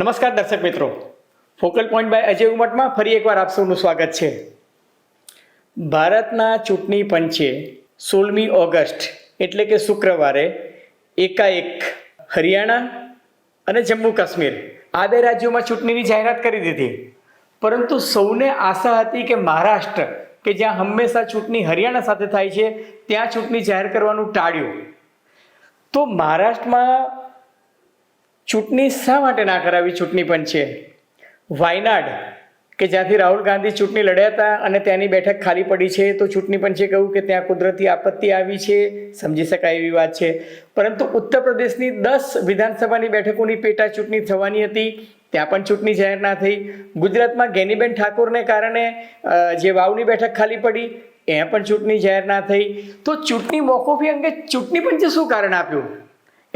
નમસ્કાર દર્શક મિત્રો. ફોકલ પોઈન્ટ બાય અજય ઉમટમાં ફરી એકવાર આપ સૌનું સ્વાગત છે. ભારતના ચૂંટણી પંચે સોળમી ઓગસ્ટ, એટલે કે શુક્રવારે એકાએક હરિયાણા અને જમ્મુ કાશ્મીર આ બે રાજ્યોમાં ચૂંટણીની જાહેરાત કરી દીધી. પરંતુ સૌને આશા હતી કે મહારાષ્ટ્ર, કે જ્યાં હંમેશા ચૂંટણી હરિયાણા સાથે થાય છે, ત્યાં ચૂંટણી જાહેર કરવાનું ટાળ્યું. તો મહારાષ્ટ્રમાં ચૂંટણી શા માટે ના કરાવી? ચૂંટણી પણ છે. વાયનાડ, કે જ્યાંથી રાહુલ ગાંધી ચૂંટણી લડ્યા હતા અને ત્યાંની બેઠક ખાલી પડી છે, તો ચૂંટણી પંચે કહ્યું કે ત્યાં કુદરતી આપત્તિ આવી છે, સમજી શકાય એવી વાત છે. પરંતુ ઉત્તર પ્રદેશની દસ વિધાનસભાની બેઠકોની પેટા ચૂંટણી થવાની હતી, ત્યાં પણ ચૂંટણી જાહેર ના થઈ. ગુજરાતમાં ગેનીબેન ઠાકોરને કારણે જે વાવની બેઠક ખાલી પડી એ પણ ચૂંટણી જાહેર ના થઈ. તો ચૂંટણી મોકોફી અંગે ચૂંટણી પંચે શું કારણ આપ્યું?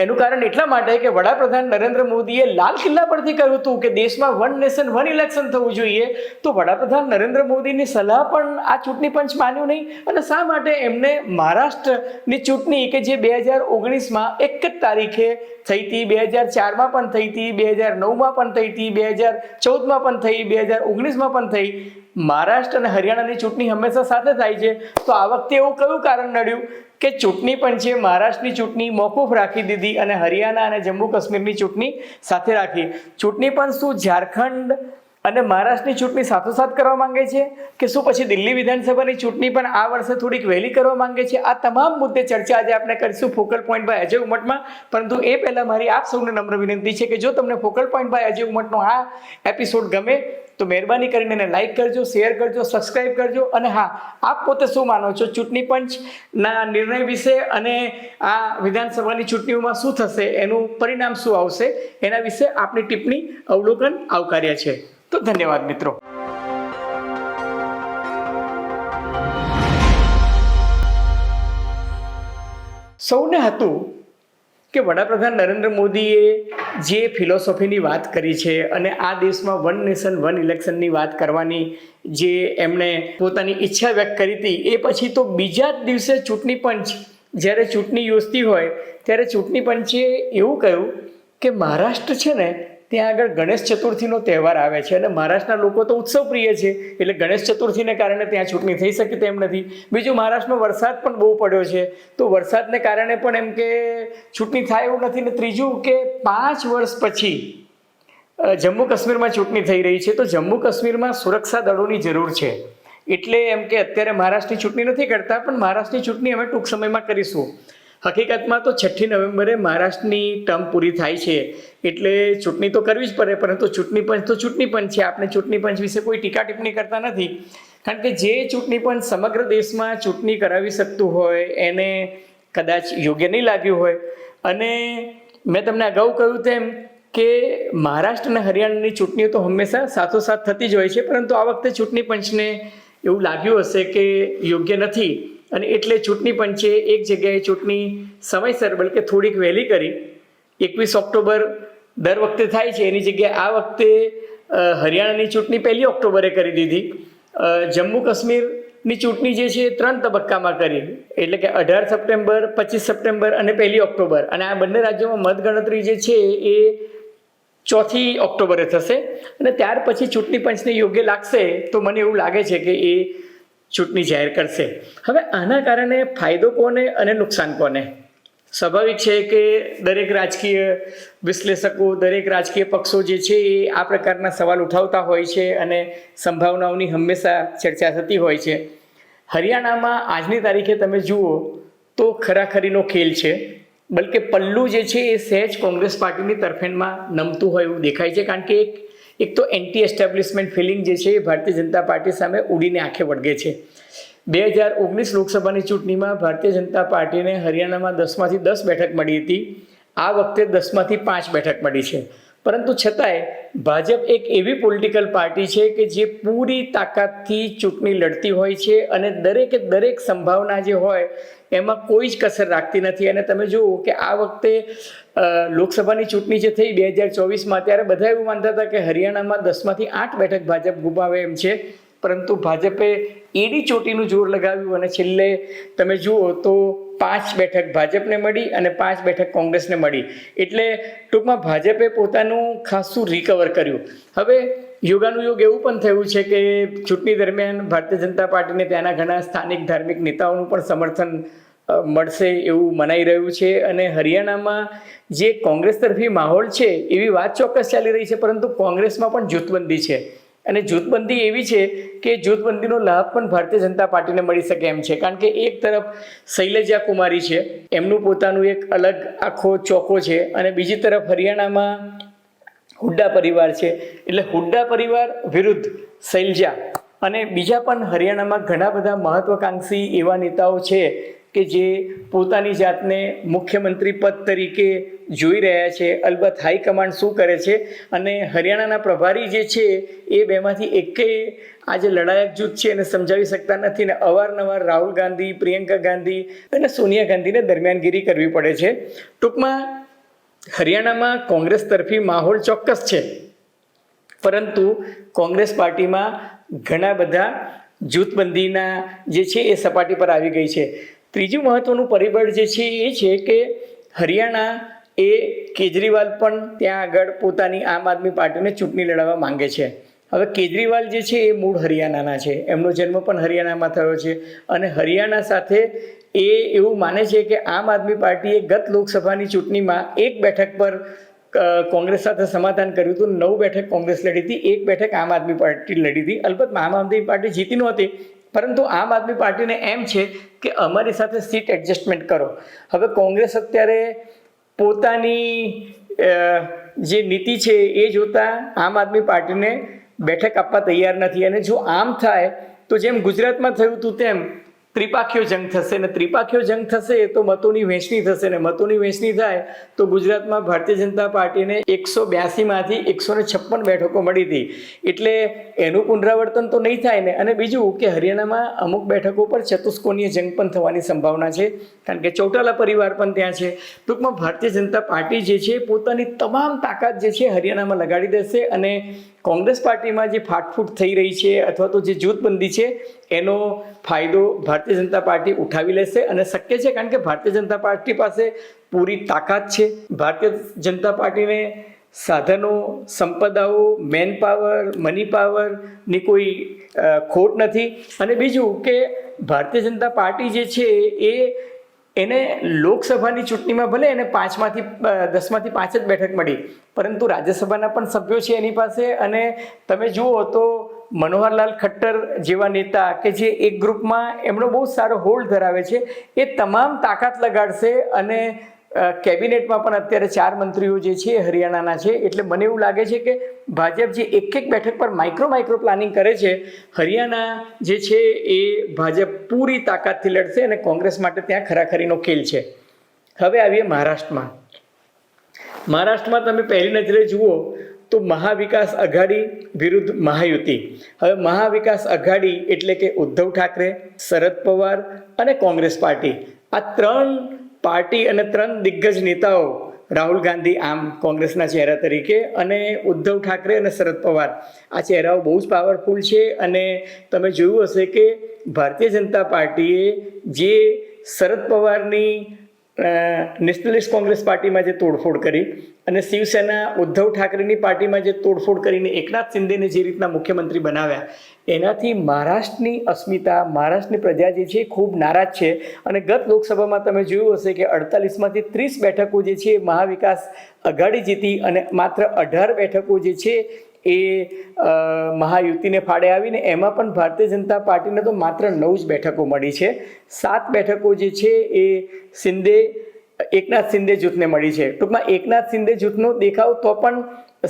એનું કારણ એટલા માટે કે વડાપ્રધાન નરેન્દ્ર મોદીએ લાલ કિલ્લા પરથી કહ્યું હતું કે દેશમાં વન નેશન, વન ઇલેક્શન થવું જોઈએ. તો વડાપ્રધાન નરેન્દ્ર મોદીની સલાહ પણ આ ચૂંટણી પંચ માન્યું નહીં. અને શા માટે એમને મહારાષ્ટ્રની ચૂંટણી કે જે બે હજાર ઓગણીસમાં એક જ તારીખે થઈ હતી, બે હજાર ચારમાં પણ થઈ હતી, બે હજાર નવમાં પણ થઈ હતી, બે હજાર ચૌદમાં પણ થઈ, બે હજાર ઓગણીસમાં પણ થઈ. મહારાષ્ટ્ર અને હરિયાણાની ચૂંટણી હંમેશા સાથે થાય છે. તો આ વખતે એવું કયું કારણ નડ્યું? કે ચૂંટણી પણ છે, મહારાષ્ટ્રની ચૂંટણી મોકૂફ રાખી દીધી અને હરિયાણા અને જમ્મુ કાશ્મીરની ચૂંટણી સાથે રાખી. ચૂંટણી પણ શું ઝારખંડ અને મહારાષ્ટ્રની ચૂંટણી સાથોસાથ કરવા માંગે છે કે શું પછી દિલ્હી વિધાનસભાની ચૂંટણી પણ આ વર્ષે થોડીક વહેલી કરવા માંગે છે? આ તમામ મુદ્દે ચર્ચા આજે આપણે કરીશું ફોકલ પોઈન્ટ બાય અજય ઉમટમાં. પરંતુ એ પહેલાં મારી આપ સૌને નમ્ર વિનંતી છે કે જો તમને ફોકલ પોઈન્ટ બાય અજય ઉમટનો આ એપિસોડ ગમે તો મહેરબાની કરીને એને લાઈક કરજો શેર કરજો સબસ્ક્રાઇબ કરજો. અને હા, આપ પોતે શું માનો છો? ચૂંટણી પંચના નિર્ણય વિશે અને આ વિધાનસભાની ચૂંટણીઓમાં શું થશે, એનું પરિણામ શું આવશે, એના વિશે આપની ટિપ્પણી અવલોકન આવકાર્ય છે. તો ધન્યવાદ, મિત્રો. સૌને હતું કે વડાપ્રધાન નરેન્દ્ર મોદીએ જે ફિલોસોફીની વાત કરી છે અને આ દેશમાં વન નેશન, વન ઇલેક્શનની વાત કરવાની જે એમણે પોતાની ઈચ્છા વ્યક્ત કરી હતી, એ પછી તો બીજા જ દિવસે ચૂંટણી પંચ જ્યારે ચૂંટણી યોજતી હોય, ત્યારે ચૂંટણી પંચે એવું કહ્યું કે મહારાષ્ટ્ર છે ને ત્યાં આગળ ગણેશ ચતુર્થીનો તહેવાર આવે છે અને મહારાષ્ટ્રના લોકો તો ઉત્સવ પ્રિય છે. એટલે ગણેશ ચતુર્થીને કારણે ત્યાં ચૂંટણી થઈ શકે તેમ નથી. બીજું મહારાષ્ટ્રમાં વરસાદ પણ બહુ પડ્યો છે. તો વરસાદને કારણે પણ એમ કે ચૂંટણી થાય એવું નથી ને ત્રીજું કે પાંચ વર્ષ પછી જમ્મુ કાશ્મીરમાં ચૂંટણી થઈ રહી છે. તો જમ્મુ કાશ્મીરમાં સુરક્ષા દળોની જરૂર છે. એટલે એમ કે અત્યારે મહારાષ્ટ્રની ચૂંટણી નથી કરતા, પણ મહારાષ્ટ્રની ચૂંટણી અમે ટૂંક સમયમાં કરીશું. હકીકતમાં તો છઠ્ઠી નવેમ્બરે મહારાષ્ટ્રની ટર્મ પૂરી થાય છે. એટલે ચૂંટણી તો કરવી જ પડે, પરંતુ ચૂંટણી પંચ તો ચૂંટણી પંચ છે. આપણે ચૂંટણી પંચ વિશે કોઈ ટીકા ટિપ્પણી કરતા નથી. કારણ કે જે ચૂંટણી પંચ સમગ્ર દેશમાં ચૂંટણી કરાવી શકતું હોય, એને કદાચ યોગ્ય નહીં લાગ્યું હોય. અને મેં તમને અગાઉ કહ્યું તેમ કે મહારાષ્ટ્ર અને હરિયાણાની ચૂંટણીઓ તો હંમેશા સાથોસાથ થતી જ હોય છે, પરંતુ આ વખતે ચૂંટણી પંચને એવું લાગ્યું હશે કે યોગ્ય નથી. અને એટલે ચૂંટણી પંચે એક જગ્યાએ ચૂંટણી સમયસર બલકે થોડીક વહેલી કરી. એકવીસ ઓક્ટોબર દર વખતે થાય છે, એની જગ્યાએ આ વખતે હરિયાણાની ચૂંટણી પહેલી ઓક્ટોબરે કરી દીધી. જમ્મુ કાશ્મીરની ચૂંટણી જે છે, એ ત્રણ તબક્કામાં કરી. એટલે કે અઢાર સપ્ટેમ્બર, પચીસ સપ્ટેમ્બર અને પહેલી ઓક્ટોબર. અને આ બંને રાજ્યોમાં મતગણતરી જે છે, એ ચોથી ઓક્ટોબરે થશે. અને ત્યાર પછી ચૂંટણી પંચને યોગ્ય લાગશે તો મને એવું લાગે છે કે એ ચૂંટણી જાહેર કરશે. હવે આના કારણે ફાયદો કોને અને નુકસાન કોને? સ્વાભાવિક છે કે દરેક રાજકીય વિશ્લેષકો, દરેક રાજકીય પક્ષો જે છે એ આ પ્રકારના સવાલ ઉઠાવતા હોય છે અને સંભાવનાઓની હંમેશા ચર્ચા થતી હોય છે. હરિયાણામાં આજની તારીખે તમે જુઓ તો ખરાખરીનો ખેલ છે. બલકે પલ્લુ જે છે એ સહેજ કોંગ્રેસ પાર્ટીની તરફેણમાં નમતું હોય એવું દેખાય છે કારણ કે એક એક તો એન્ટી એસ્ટેબ્લિશમેન્ટ ફિલિંગ જે છે એ ભારતીય જનતા પાર્ટી સામે ઉડીને આંખે વળગે છે. બે હજાર ઓગણીસ લોકસભાની ચૂંટણીમાં ભારતીય જનતા પાર્ટીને હરિયાણામાં દસમાંથી દસ બેઠક મળી હતી. આ વખતે દસમાંથી પાંચ બેઠક મળી છે. પરંતુ છતાંય ભાજપ એક એવી પોલિટિકલ પાર્ટી છે કે જે પૂરી તાકાતથી ચૂંટણી લડતી હોય છે અને દરેકે દરેક સંભાવના જે હોય એમાં કોઈ જ કસર રાખતી નથી. અને તમે જુઓ કે આ વખતે લોકસભાની ચૂંટણી જે થઈ બે હજાર ચોવીસમાં, ત્યારે બધા એવું માનતા હતા કે હરિયાણામાં દસમાંથી આઠ બેઠક ભાજપ ગુમાવે એમ છે. પરંતુ ભાજપે એડી ચોટીનું જોર લગાવ્યું અને છેલ્લે તમે જુઓ તો પાંચ બેઠક ભાજપને મળી અને પાંચ બેઠક કોંગ્રેસને મળી. એટલે ટૂંકમાં ભાજપે પોતાનું ખાસું રિકવર કર્યું. હવે યોગાનુયોગ એવું પણ થયું છે કે ચૂંટણી દરમિયાન ભારતીય જનતા પાર્ટીને ત્યાંના ઘણા સ્થાનિક ધાર્મિક નેતાઓનું પણ સમર્થન મળશે એવું મનાઈ રહ્યું છે અને હરિયાણામાં જે કોંગ્રેસ તરફી માહોલ છે એવી વાત ચોક્કસ ચાલી રહી છે, પરંતુ કોંગ્રેસમાં પણ જૂથબંધી છે. અને જૂથબંધી એવી છે કે જૂથબંધીનો લાભ પણ ભારતીય જનતા પાર્ટીને મળી શકે એમ છે. કારણ કે એક તરફ શૈલજા કુમારી છે, એમનું પોતાનું એક અલગ આખો ચોકો છે અને બીજી તરફ હરિયાણામાં હુડ્ડા પરિવાર છે. એટલે હુડ્ડા પરિવાર વિરુદ્ધ શૈલજા અને બીજા પણ હરિયાણામાં ઘણા બધા મહત્વાકાંક્ષી એવા નેતાઓ છે કે જે પોતાની જાતને મુખ્યમંત્રી પદ તરીકે જોઈ રહ્યા છે. અલબત્ત હાઈકમાન્ડ શું કરે છે? અને હરિયાણાના પ્રભારી જે છે, એ બેમાંથી એકેય આ જે લડાયક જૂથ છે એને સમજાવી શકતા નથી ને અવારનવાર રાહુલ ગાંધી, પ્રિયંકા ગાંધી અને સોનિયા ગાંધીને દરમિયાનગીરી કરવી પડે છે. ટૂંકમાં, હરિયાણામાં કોંગ્રેસ તરફી માહોલ ચોક્કસ છે. પરંતુ કોંગ્રેસ પાર્ટીમાં ઘણા બધા જૂથબંધીના જે છે, એ સપાટી પર આવી ગઈ છે. ત્રીજું મહત્વનું પરિબળ જે છે એ છે કે હરિયાણા એ કેજરીવાલ પણ ત્યાં આગળ પોતાની આમ આદમી પાર્ટીને ચૂંટણી લડાવવા માંગે છે. હવે કેજરીવાલ જે છે એ મૂળ હરિયાણાના છે. એમનો જન્મ પણ હરિયાણામાં થયો છે અને હરિયાણા સાથે એ એવું માને છે કે આમ આદમી પાર્ટીએ ગત લોકસભાની ચૂંટણીમાં એક બેઠક પર કોંગ્રેસ સાથે સમાધાન કર્યું હતું. નવ બેઠક કોંગ્રેસ લડી હતી. એક બેઠક આમ આદમી પાર્ટી લડી હતી. અલબત્ત આમ આદમી પાર્ટી જીતી નહોતી. પરંતુ આમ આદમી પાર્ટીને એમ છે કે અમારી સાથે સીટ એડજસ્ટમેન્ટ કરો. હવે કોંગ્રેસ અત્યારે પોતાની જે નીતિ છે એ જોતા આમ આદમી પાર્ટીને બેઠક આપવા તૈયાર નથી. અને જો આમ થાય, તો જેમ ગુજરાતમાં થયું હતું તેમ ત્રિપાખીયો જંગ થશે ને ત્રિપાખીઓ જંગ થશે તો મતોની વહેંચણી થશે ને મતોની વહેંચણી થાય તો ગુજરાતમાં ભારતીય જનતા પાર્ટીને એકસો બ્યાસીમાંથી એકસો ને છપ્પન બેઠકો મળી હતી. એટલે એનું પુનરાવર્તન તો નહીં થાય ને. અને બીજું કે હરિયાણામાં અમુક બેઠકો પર ચતુષ્કોણીય જંગ પણ થવાની સંભાવના છે. કારણ કે ચૌટાલા પરિવાર પણ ત્યાં છે. ટૂંકમાં ભારતીય જનતા પાર્ટી જે છે પોતાની તમામ તાકાત જે છે હરિયાણામાં લગાડી દેશે અને કોંગ્રેસ પાર્ટીમાં જે ફાટફૂટ થઈ રહી છે અથવા તો જે જૂથબંધી છે એનો ફાયદો ભારતીય જનતા પાર્ટી ઉઠાવી લેશે અને શક્ય છે કારણ કે ભારતીય જનતા પાર્ટી પાસે પૂરી તાકાત છે. ભારતીય જનતા પાર્ટીને સાધનો, સંપદાઓ મેન પાવર મની પાવરની કોઈ ખોટ નથી. અને બીજું કે ભારતીય જનતા પાર્ટી જે છે એ એને લોકસભાની ચૂંટણીમાં ભલે એને પાંચમાંથી દસમાંથી પાંચ જ બેઠક મળી, પરંતુ રાજ્યસભાના પણ સભ્યો છે એની પાસે અને તમે જુઓ તો મનોહરલાલ ખટ્ટર જેવા નેતા કે જે એક ગ્રુપમાં એમનો બહુ સારો હોલ્ડ ધરાવે છે, એ તમામ તાકાત લગાડશે અને કેબિનેટમાં પણ અત્યારે ચાર મંત્રીઓ જે છે હરિયાણાના છે. એટલે મને એવું લાગે છે કે ભાજપ જે એક એક બેઠક પર માઇક્રો માઇક્રો પ્લાનિંગ કરે છે, હરિયાણા જે છે એ ભાજપ પૂરી તાકાતથી લડશે અને કોંગ્રેસ માટે ત્યાં ખરાખરીનો ખેલ છે. હવે આવીએ મહારાષ્ટ્રમાં. મહારાષ્ટ્રમાં તમે પહેલી નજરે જુઓ તો મહાવિકાસ અઘાડી વિરુદ્ધ મહાયુતિ. હવે મહાવિકાસ અઘાડી એટલે કે ઉદ્ધવ ઠાકરે, શરદ પવાર અને કોંગ્રેસ પાર્ટી. આ ત્રણ પાર્ટી અને ત્રણ દિગ્ગજ નેતાઓ રાહુલ ગાંધી આમ કોંગ્રેસના ચહેરા તરીકે અને ઉદ્ધવ ઠાકરે અને શરદ પવાર. આ ચહેરાઓ બહુ જ પાવરફુલ છે અને તમે જોયું હશે કે ભારતીય જનતા પાર્ટીએ જે શરદ પવારની નેશનલિસ્ટ કોંગ્રેસ પાર્ટીમાં જે તોડફોડ કરી અને શિવસેના ઉદ્ધવ ઠાકરેની પાર્ટીમાં જે તોડફોડ કરીને એકનાથ શિંદેને જે રીતના મુખ્યમંત્રી બનાવ્યા, એનાથી મહારાષ્ટ્રની અસ્મિતા, મહારાષ્ટ્રની પ્રજા જે છે ખૂબ નારાજ છે. અને ગત લોકસભામાં તમે જોયું હશે કે અડતાલીસમાંથી ત્રીસ બેઠકો જે છે મહાવિકાસ અઘાડી જીતી અને માત્ર અઢાર બેઠકો જે છે એ મહાયુતિને ફાળે આવીને એમાં પણ ભારતીય જનતા પાર્ટીને તો માત્ર નવ જ બેઠકો મળી છે. સાત બેઠકો જે છે એ શિંદે એકનાથ શિંદે જૂથને મળી છે. ટૂંકમાં એકનાથ શિંદે જૂથનો દેખાવ તો પણ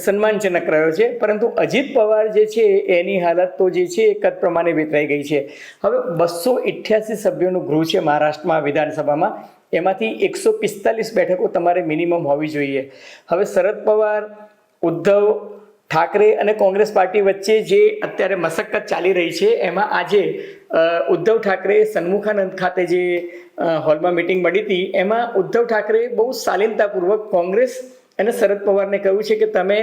સન્માનજનક રહ્યો છે, પરંતુ અજીત પવાર જે છે એની હાલત તો જે છે એ કદ પ્રમાણે વિતરાઈ ગઈ છે. હવે બસો ઇઠ્યાસી સભ્યોનું ગૃહ છે મહારાષ્ટ્રમાં વિધાનસભામાં. એમાંથી એકસો પિસ્તાલીસ બેઠકો તમારે મિનિમમ હોવી જોઈએ. હવે શરદ પવાર, ઉદ્ધવ ઠાકરે અને કોંગ્રેસ પાર્ટી વચ્ચે જે અત્યારે મશક્કત ચાલી રહી છે, એમાં આજે ઉદ્ધવ ઠાકરે સન્મુખાનંદ ખાતે જે હોલમાં મિટિંગ મળી હતી, એમાં ઉદ્ધવ ઠાકરે બહુ શાલીનતાપૂર્વક કોંગ્રેસ અને શરદ પવારને કહ્યું છે કે તમે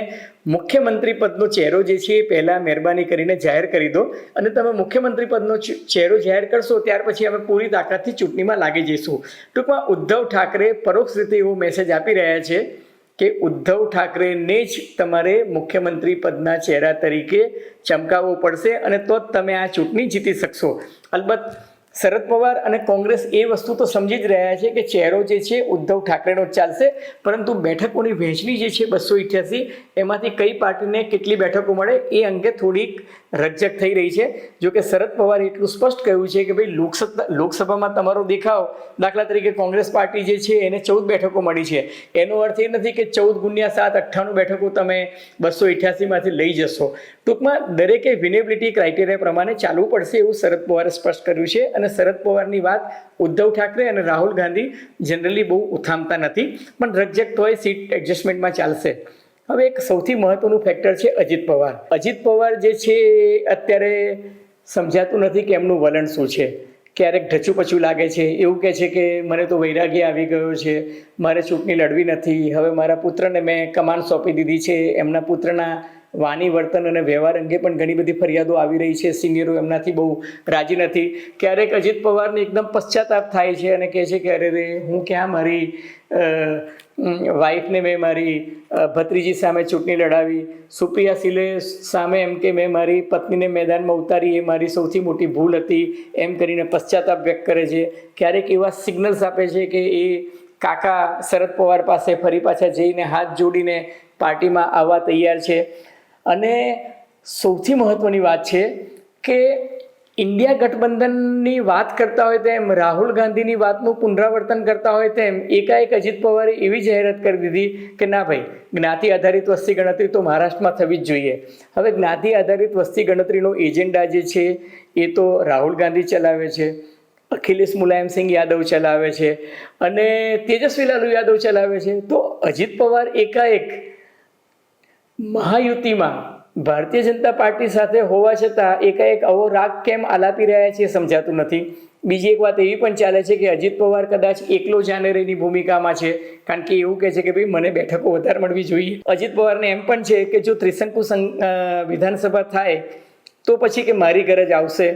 મુખ્યમંત્રી પદનો ચહેરો જે છે એ પહેલાં મહેરબાની કરીને જાહેર કરી દો અને તમે મુખ્યમંત્રી પદનો ચહેરો જાહેર કરશો, ત્યાર પછી અમે પૂરી તાકાતથી ચૂંટણીમાં લાગી જઈશું. ટૂંકમાં ઉદ્ધવ ઠાકરે પરોક્ષ રીતે એવો મેસેજ આપી રહ્યા છે કે ઉદ્ધવ ઠાકરેને જ તમારે મુખ્યમંત્રી પદના ચહેરા તરીકે ચમકાવવો પડશે અને તો જ તમે આ ચૂંટણી જીતી શકશો. અલબત્ત શરદ પવાર અને કોંગ્રેસ એ વસ્તુ તો સમજી જ રહ્યા છે કે ચહેરો જે છે, ઉદ્ધવ ઠાકરેનો જ ચાલશે. પરંતુ બેઠકોની વહેંચણી જે છે, બસો ઇઠ્યાસી એમાંથી કઈ પાર્ટીને કેટલી બેઠકો મળે એ અંગે થોડીક રજક થઈ રહી છે. જો કે શરદ પવારે એટલું સ્પષ્ટ કહ્યું છે કે ભાઈ, લોકસત્તા, લોકસભામાં તમારો દેખાવ, દાખલા તરીકે કોંગ્રેસ પાર્ટી જે છે, એને ચૌદ બેઠકો મળી છે. એનો અર્થ એ નથી કે ચૌદ ગુણ્યા સાત અઠ્ઠાણું બેઠકો તમે બસો ઇઠ્યાસીમાંથી લઈ જશો. ટૂંકમાં દરેકે વિનેબિલિટી ક્રાઇટેરિયા પ્રમાણે ચાલવું પડશે એવું શરદ પવારે સ્પષ્ટ કર્યું છે અને શરદ પવારની વાત ઉદ્ધવ ઠાકરે અને રાહુલ ગાંધી જનરલી બહુ ઉથામતા નથી, પણ રકઝક તોય સીટ એડજસ્ટમેન્ટમાં ચાલશે. હવે એક સૌથી મહત્વનું ફેક્ટર છે અજીત પવાર. અજીત પવાર જે છે અત્યારે સમજાતું નથી કે એમનું વલણ શું છે. ક્યારેક ઢચું પચું લાગે છે, એવું કહે છે કે મને તો વૈરાગ્ય આવી ગયો છે, મારે ચૂંટણી લડવી નથી, હવે મારા પુત્રને મેં કમાન સોંપી દીધી છે, એમના પુત્રના વાની વર્તન અને વ્યવહાર અંગે પણ ઘણી બધી ફરિયાદો આવી રહી છે. સિનિયરો એમનાથી બહુ રાજી નથી. ક્યારેક અજીત પવારને એકદમ પશ્ચાતાપ થાય છે અને કહે છે કે, અરે રે, હું ક્યાં મારી વાઈફને મેં મારી ભત્રીજી સામે ચૂંટણી લડાવી. સુપ્રિયા સિલે સામે એમ કે, મેં મારી પત્નીને મેદાનમાં ઉતારી, એ મારી સૌથી મોટી ભૂલ હતી. એમ કરીને પશ્ચાતાપ વ્યક્ત કરે છે. ક્યારેક એવા સિગ્નલ્સ આપે છે કે, એ કાકા શરદ પવાર પાસે ફરી પાછા જઈને હાથ જોડીને પાર્ટીમાં આવવા તૈયાર છે. અને સૌથી મહત્ત્વની વાત છે કે ઇન્ડિયા ગઠબંધનની વાત કરતા હોય તેમ, રાહુલ ગાંધીની વાતનું પુનરાવર્તન કરતા હોય તેમ, એકાએક અજીત પવારે એવી જાહેરાત કરી દીધી કે ના ભાઈ, જ્ઞાતિ આધારિત વસ્તી ગણતરી તો મહારાષ્ટ્રમાં થવી જ જોઈએ. હવે જ્ઞાતિ આધારિત વસ્તી ગણતરીનો એજન્ડા જે છે, એ તો રાહુલ ગાંધી ચલાવે છે, અખિલેશ મુલાયમસિંહ યાદવ ચલાવે છે અને તેજસ્વી લાલુ યાદવ ચલાવે છે. તો અજીત પવાર એકાએક મહાયુતિમાં ભારતીય જનતા પાર્ટી સાથે હોવા છતાં એકાએક આવો રાગ કેમ આલાપી રહ્યા છે સમજાતું નથી. બીજી એક વાત એવી પણ ચાલે છે કે અજીત પવાર કદાચ એકલો જાનેરીની ભૂમિકામાં છે. કારણ કે એવું કહે છે કે ભાઈ, મને બેઠકો વધારે મળવી જોઈએ. અજીત પવારને એમ પણ છે કે જો ત્રિશંકુ વિધાનસભા થાય તો પછી કે મારી ગરજ આવશે.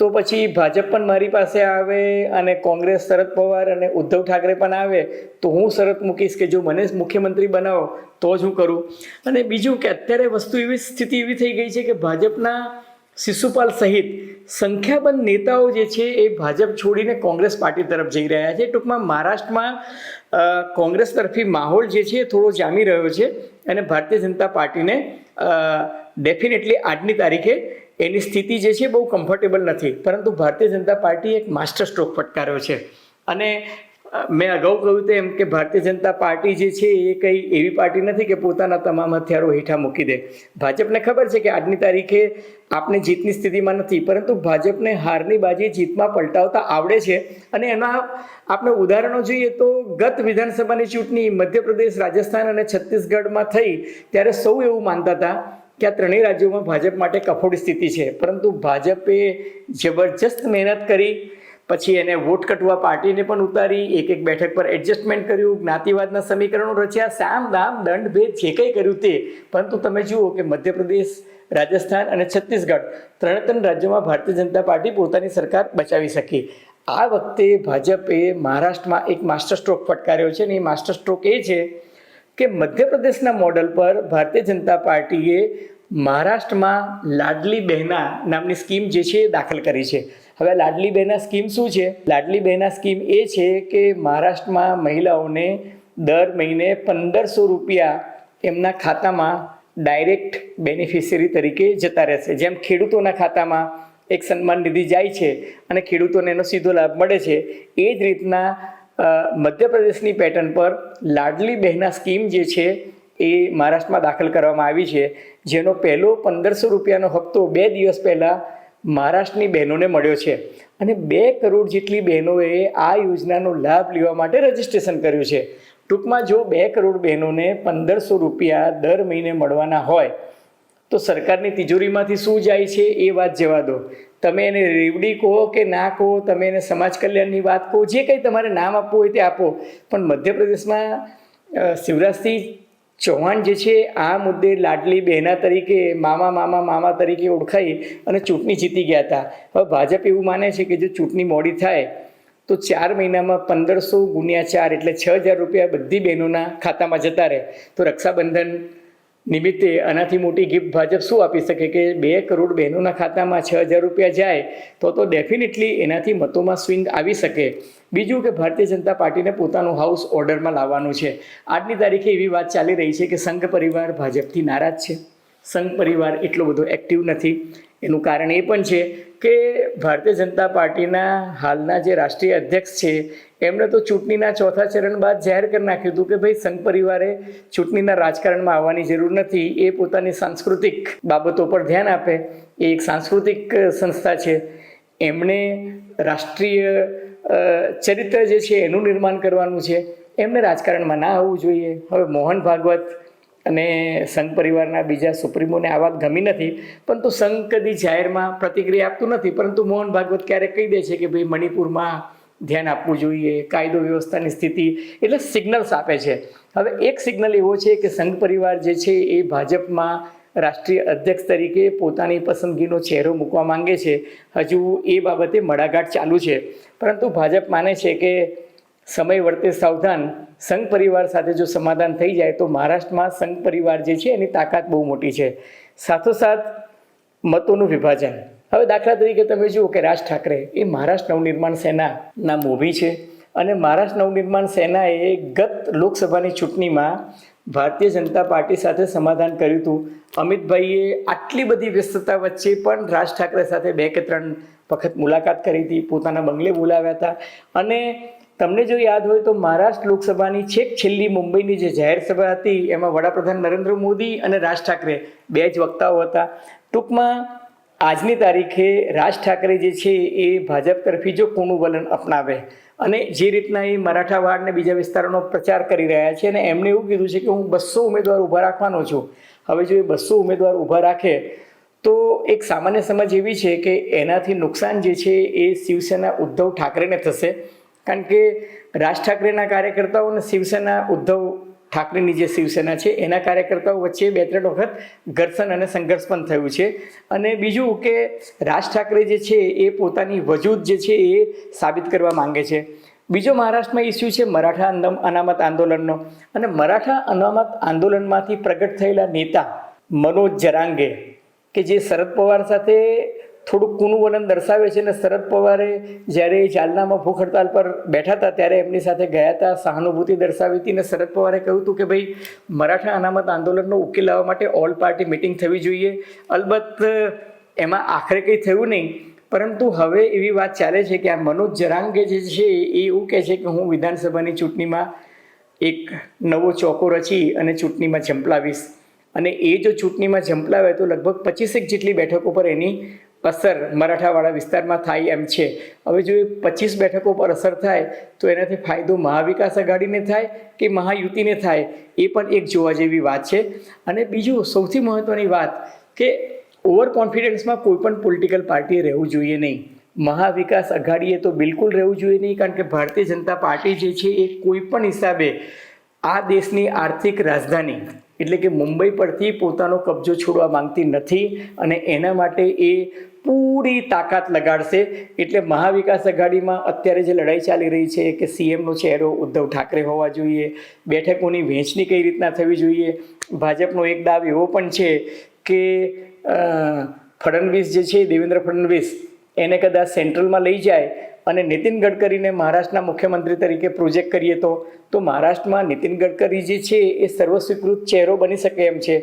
તો પછી ભાજપ પણ મારી પાસે આવે અને કોંગ્રેસ શરદ પવાર અને ઉદ્ધવ ઠાકરે પણ આવે, તો હું શરત મૂકીશ કે જો મને મુખ્યમંત્રી બનાવો, તો જ હું કરું. અને બીજું કે અત્યારે વસ્તુ એવી સ્થિતિ એવી થઈ ગઈ છે કે ભાજપના શિશુપાલ સહિત સંખ્યાબંધ નેતાઓ જે છે એ ભાજપ છોડીને કોંગ્રેસ પાર્ટી તરફ જઈ રહ્યા છે. ટૂંકમાં મહારાષ્ટ્રમાં કોંગ્રેસ તરફી માહોલ જે છે એ થોડો જામી રહ્યો છે અને ભારતીય જનતા પાર્ટીને ડેફિનેટલી આજની તારીખે એની સ્થિતિ જે છે બહુ કમ્ફર્ટેબલ નથી. પરંતુ ભારતીય જનતા પાર્ટીએ એક માસ્ટર સ્ટ્રોક ફટકાર્યો છે. અને મેં અગાઉ કહ્યું તેમ કે ભારતીય જનતા પાર્ટી જે છે એ કંઈ એવી પાર્ટી નથી કે પોતાના તમામ હથિયારો હેઠા મૂકી દે. ભાજપને ખબર છે કે આજની તારીખે આપણે જીતની સ્થિતિમાં નથી, પરંતુ ભાજપને હારની બાજી જીતમાં પલટાવતા આવડે છે. અને એના આપણે ઉદાહરણો જોઈએ તો ગત વિધાનસભાની ચૂંટણી મધ્યપ્રદેશ, રાજસ્થાન અને છત્તીસગઢમાં થઈ, ત્યારે સૌ એવું માનતા હતા કે આ ત્રણેય રાજ્યોમાં ભાજપ માટે કફોડી સ્થિતિ છે. પરંતુ ભાજપે જબરજસ્ત મહેનત કરી, પછી એને વોટ કટવા પાર્ટીને પણ ઉતારી, એક એક બેઠક પર એડજસ્ટમેન્ટ કર્યું, જ્ઞાતિવાદના સમીકરણો રચ્યા, સામ દામ દંડ ભેદ જે કંઈ કર્યું તે. પરંતુ તમે જુઓ કે મધ્યપ્રદેશ, રાજસ્થાન અને છત્તીસગઢ ત્રણે ત્રણ રાજ્યોમાં ભારતીય જનતા પાર્ટી પોતાની સરકાર બચાવી શકી. આ વખતે ભાજપે મહારાષ્ટ્રમાં એક માસ્ટર સ્ટ્રોક ફટકાર્યો છે અને એ માસ્ટર સ્ટ્રોક એ છે કે મધ્યપ્રદેશના મોડલ પર ભારતીય જનતા પાર્ટીએ મહારાષ્ટ્રમાં લાડલી બહેના નામની સ્કીમ જે છે એ દાખલ કરી છે. હવે લાડલી બહેના સ્કીમ શું છે? લાડલી બહેના સ્કીમ એ છે કે મહારાષ્ટ્રમાં મહિલાઓને દર મહિને પંદરસો રૂપિયા એમના ખાતામાં ડાયરેક્ટ બેનિફિશિયરી તરીકે જતા રહેશે. જેમ ખેડૂતોના ખાતામાં એક સન્માન નિધિ જાય છે અને ખેડૂતોને એનો સીધો લાભ મળે છે, એ જ રીતના મધ્યપ્રદેશની પેટર્ન પર લાડલી બહેના સ્કીમ જે છે એ મહારાષ્ટ્રમાં દાખલ કરવામાં આવી છે. જેનો પહેલો પંદરસો રૂપિયાનો હપ્તો બે દિવસ પહેલાં મહારાષ્ટ્રની બહેનોને મળ્યો છે. અને બે કરોડ જેટલી બહેનોએ આ યોજનાનો લાભ લેવા માટે રજીસ્ટ્રેશન કર્યું છે. ટૂંકમાં જો બે કરોડ બહેનોને પંદરસો રૂપિયા દર મહિને મળવાના હોય, તો સરકારની તિજોરીમાંથી શું જાય છે એ વાત જવા દો. તમે એને રેવડી કહો કે ના કહો, તમે એને સમાજ કલ્યાણની વાત કહો, જે કંઈ તમારે નામ આપવું હોય તે આપો. પણ મધ્યપ્રદેશમાં શિવરાજસિંહ ચૌહાણ જે છે, આ મુદ્દે લાડલી બહેના તરીકે, મામા મામા મામા તરીકે ઓળખાઈ અને ચૂંટણી જીતી ગયા હતા. હવે ભાજપ એવું માને છે કે જો ચૂંટણી મોડી થાય, તો ચાર મહિનામાં પંદરસો ગુણ્યા ચાર એટલે છ હજાર રૂપિયા બધી બહેનોના ખાતામાં જતા રહે. તો રક્ષાબંધન નિમિત્તે આનાથી મોટી ગિફ્ટ ભાજપ શું આપી શકે કે બે કરોડ બહેનોના ખાતામાં છ હજાર રૂપિયા જાય, તો તો ડેફિનેટલી એનાથી મતોમાં સ્વિંગ આવી શકે. બીજું કે ભારતીય જનતા પાર્ટીને પોતાનું હાઉસ ઓર્ડરમાં લાવવાનું છે. આજની તારીખે એવી વાત ચાલી રહી છે કે સંઘ પરિવાર ભાજપથી નારાજ છે. સંઘ પરિવાર એટલો બધો એક્ટિવ નથી. એનું કારણ એ પણ છે કે ભારતીય જનતા પાર્ટીના હાલના જે રાષ્ટ્રીય અધ્યક્ષ છે, એમણે તો ચૂંટણીના ચોથા ચરણ બાદ જાહેર કરી નાખ્યું હતું કે ભાઈ સંઘ પરિવારે ચૂંટણીના રાજકારણમાં આવવાની જરૂર નથી, એ પોતાની સાંસ્કૃતિક બાબતો પર ધ્યાન આપે. એ એક સાંસ્કૃતિક સંસ્થા છે. એમણે રાષ્ટ્રીય ચરિત્ર જે છે એનું નિર્માણ કરવાનું છે. એમને રાજકારણમાં ના આવવું જોઈએ. હવે મોહન ભાગવત અને સંઘ પરિવારના બીજા સુપ્રીમોને આ વાત ગમી નથી, પરંતુ સંઘ કદી જાહેરમાં પ્રતિક્રિયા આપતું નથી, પરંતુ મોહન ભાગવત ક્યારેક કહી દે છે કે ભાઈ મણિપુરમાં ધ્યાન આપવું જોઈએ, કાયદો વ્યવસ્થાની સ્થિતિ, એટલે સિગ્નલ્સ આપે છે. હવે એક સિગ્નલ એવો છે કે સંઘ પરિવાર જે છે એ ભાજપમાં રાષ્ટ્રીય અધ્યક્ષ તરીકે પોતાની પસંદગીનો ચહેરો મૂકવા માંગે છે. હજુ એ બાબતે મડાઘાટ ચાલુ છે. પરંતુ ભાજપ માને છે કે સમય વર્તે સાવધાન. સંઘ પરિવાર સાથે જો સમાધાન થઈ જાય તો મહારાષ્ટ્રમાં સંઘ પરિવાર જે છે એની તાકાત બહુ મોટી છે. સાથોસાથ મતોનું વિભાજન. હવે દાખલા તરીકે તમે જુઓ કે રાજ ઠાકરે એ મહારાષ્ટ્ર નવનિર્માણ સેનાના મોભી છે અને મહારાષ્ટ્ર નવનિર્માણ સેનાએ ગત લોકસભાની ચૂંટણીમાં ભારતીય જનતા પાર્ટી સાથે સમાધાન કર્યું હતું. અમિતભાઈએ આટલી બધી વ્યસ્તતા વચ્ચે પણ રાજ ઠાકરે સાથે બે કે ત્રણ વખત મુલાકાત કરી હતી. પોતાના બંગલે બોલાવ્યા હતા. અને તમને જો યાદ હોય તો મહારાષ્ટ્ર લોકસભાની છેક છેલ્લી મુંબઈની જે જાહેર સભા હતી, એમાં વડાપ્રધાન નરેન્દ્ર મોદી અને રાજ ઠાકરે બે જ વક્તાઓ હતા. ટૂંકમાં આજની તારીખે રાજ ઠાકરે જે છે એ ભાજપ તરફી જો કોનું વલણ અપનાવે અને જે રીતના એ મરાઠાવાડ ને બીજા વિસ્તારોનો પ્રચાર કરી રહ્યા છે અને એમણે એવું કીધું છે કે હું બસો ઉમેદવાર ઊભા રાખવાનો છું. હવે જો એ બસો ઉમેદવાર ઊભા રાખે, તો એક સામાન્ય સમજ એવી છે કે એનાથી નુકસાન જે છે એ શિવસેના ઉદ્ધવ ઠાકરેને થશે. કારણ કે રાજ ઠાકરેના કાર્યકર્તાઓ અને શિવસેના ઉદ્ધવ ઠાકરેની જે શિવસેના છે, એના કાર્યકર્તાઓ વચ્ચે બે ત્રણ વખત ઘર્ષણ અને સંઘર્ષ પણ થયું છે. અને બીજું કે રાજ ઠાકરે જે છે, એ પોતાની વજૂદ જે છે, એ સાબિત કરવા માંગે છે. બીજો મહારાષ્ટ્રમાં ઇસ્યુ છે, મરાઠા અનામત આંદોલનનો. અને મરાઠા અનામત આંદોલનમાંથી પ્રગટ થયેલા નેતા મનોજ જરાંગે, કે જે શરદ પવાર સાથે થોડુંક કૂનું વલણ દર્શાવે છે અને શરદ પવારે જ્યારે જાલનામાં ભૂખ હડતાલ પર બેઠા હતા ત્યારે એમની સાથે ગયા હતા. સહાનુભૂતિ દર્શાવી હતી અને શરદ પવારે કહ્યું હતું કે ભાઈ, મરાઠા અનામત આંદોલનનો ઉકેલ લાવવા માટે ઓલ પાર્ટી મિટિંગ થવી જોઈએ. અલબત્ત, એમાં આખરે કંઈ થયું નહીં. પરંતુ હવે એવી વાત ચાલે છે કે આ મનોજ જરાંગે જે છે એ એવું કહે છે કે હું વિધાનસભાની ચૂંટણીમાં એક નવો ચોકો રચી અને ચૂંટણીમાં ઝંપલાવીશ. અને એ જો ચૂંટણીમાં ઝંપલાવે તો લગભગ પચીસેક જેટલી બેઠકો પર એની અસર મરાઠાવાળા વિસ્તારમાં થાય એમ છે. હવે જો એ પચીસ બેઠકો પર અસર થાય, તો એનાથી ફાયદો મહાવિકાસ આઘાડીને થાય કે મહાયુતિને થાય? એ પણ એક જોવા જેવી વાત છે. અને બીજું સૌથી મહત્ત્વની વાત કે ઓવર કોન્ફિડન્સમાં કોઈ પણ પોલિટિકલ પાર્ટીએ રહેવું જોઈએ નહીં. મહાવિકાસ અઘાડીએ તો બિલકુલ રહેવું જોઈએ નહીં, કારણ કે ભારતીય જનતા પાર્ટી જે છે એ કોઈ પણ હિસાબે આ દેશની આર્થિક રાજધાની એટલે કે મુંબઈ પરથી પોતાનો કબજો છોડવા માંગતી નથી અને એના માટે એ પૂરી તાકાત લગાડશે. એટલે મહાવિકાસ આઘાડીમાં અત્યારે જે લડાઈ ચાલી રહી છે કે સીએમનો ચહેરો ઉદ્ધવ ઠાકરે હોવા જોઈએ, બેઠકોની વહેંચણી કઈ રીતના થવી જોઈએ, ભાજપનો એક દાવ એવો પણ છે કે ફડણવીસ જે છે દેવેન્દ્ર ફડણવીસ એને કદાચ સેન્ટ્રલમાં લઈ જાય અને નીતિન ગડકરીને મહારાષ્ટ્રના મુખ્યમંત્રી તરીકે પ્રોજેક્ટ કરીએ તો તો મહારાષ્ટ્રમાં નીતિન ગડકરી જે છે એ સર્વસ્વીકૃત ચહેરો બની શકે એમ છે.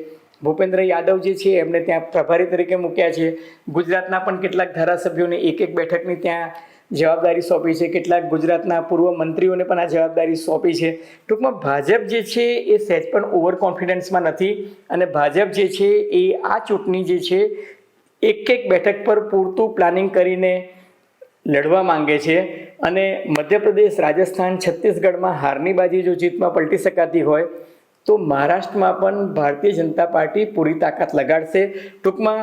ભૂપેન્દ્ર યાદવ જે છે એમને ત્યાં પ્રભારી તરીકે મૂક્યા છે. ગુજરાતના પણ કેટલાક ધારાસભ્યોને એક એક બેઠકની ત્યાં જવાબદારી સોંપી છે. કેટલાક ગુજરાતના પૂર્વ મંત્રીઓને પણ આ જવાબદારી સોંપી છે. ટૂંકમાં ભાજપ જે છે એ સહેજ પણ ઓવર કોન્ફિડન્સમાં નથી અને ભાજપ જે છે એ આ ચૂંટણી જે છે એક એક બેઠક પર પૂરતું પ્લાનિંગ કરીને લડવા માંગે છે અને મધ્યપ્રદેશ, રાજસ્થાન, છત્તીસગઢમાં હારની બાજી જો જીતમાં પલટી શકાતી હોય, તો મહારાષ્ટ્રમાં પણ ભારતીય જનતા પાર્ટી પૂરી તાકાત લગાડશે. ટૂંકમાં,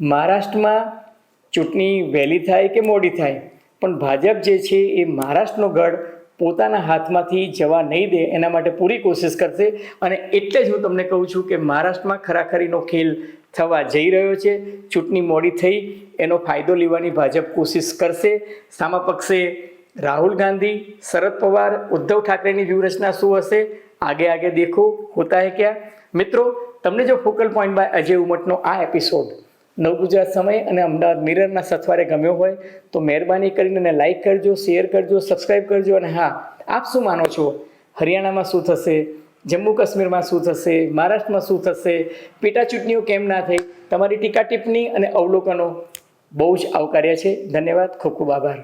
મહારાષ્ટ્રમાં ચૂંટણી વહેલી થાય કે મોડી થાય? પણ ભાજપ જે છે એ મહારાષ્ટ્રનો ગઢ પોતાના હાથમાંથી જવા નહીં દે, એના માટે પૂરી કોશિશ કરશે. અને એટલે જ હું તમને કહું છું કે મહારાષ્ટ્રમાં ખરાખરીનો ખેલ થવા જઈ રહ્યો છે. ચૂંટણી મોડી થઈ, એનો ફાયદો લેવાની ભાજપ કોશિશ કરશે. સામા પક્ષે રાહુલ ગાંધી, શરદ પવાર, ઉદ્ધવ ઠાકરેની વ્યૂહરચના શું હશે? આગે આગે દેખો, હોતા હે ક્યાં? મિત્રો, તમને જો ફોકલ પોઈન્ટ બાય અજય ઉમટનો આ એપિસોડ નવ ગુજરાત સમય અને અમદાવાદ મિરરના સથવારે ગમ્યો હોય, તો મહેરબાની કરીને એને લાઇક કરજો શેર કરજો સબસ્ક્રાઈબ કરજો અને હા, આપ શું માનો છો? હરિયાણામાં શું થશે? જમ્મુ કાશ્મીરમાં શું થશે, મહારાષ્ટ્રમાં શું થશે, પેટા ચૂંટણીઓ કેમ ના થઈ, તમારી ટીકા ટિપ્પણી અને અવલોકનો બહુ જ આવકાર્ય છે. ધન્યવાદ, ખૂબ ખૂબ આભાર.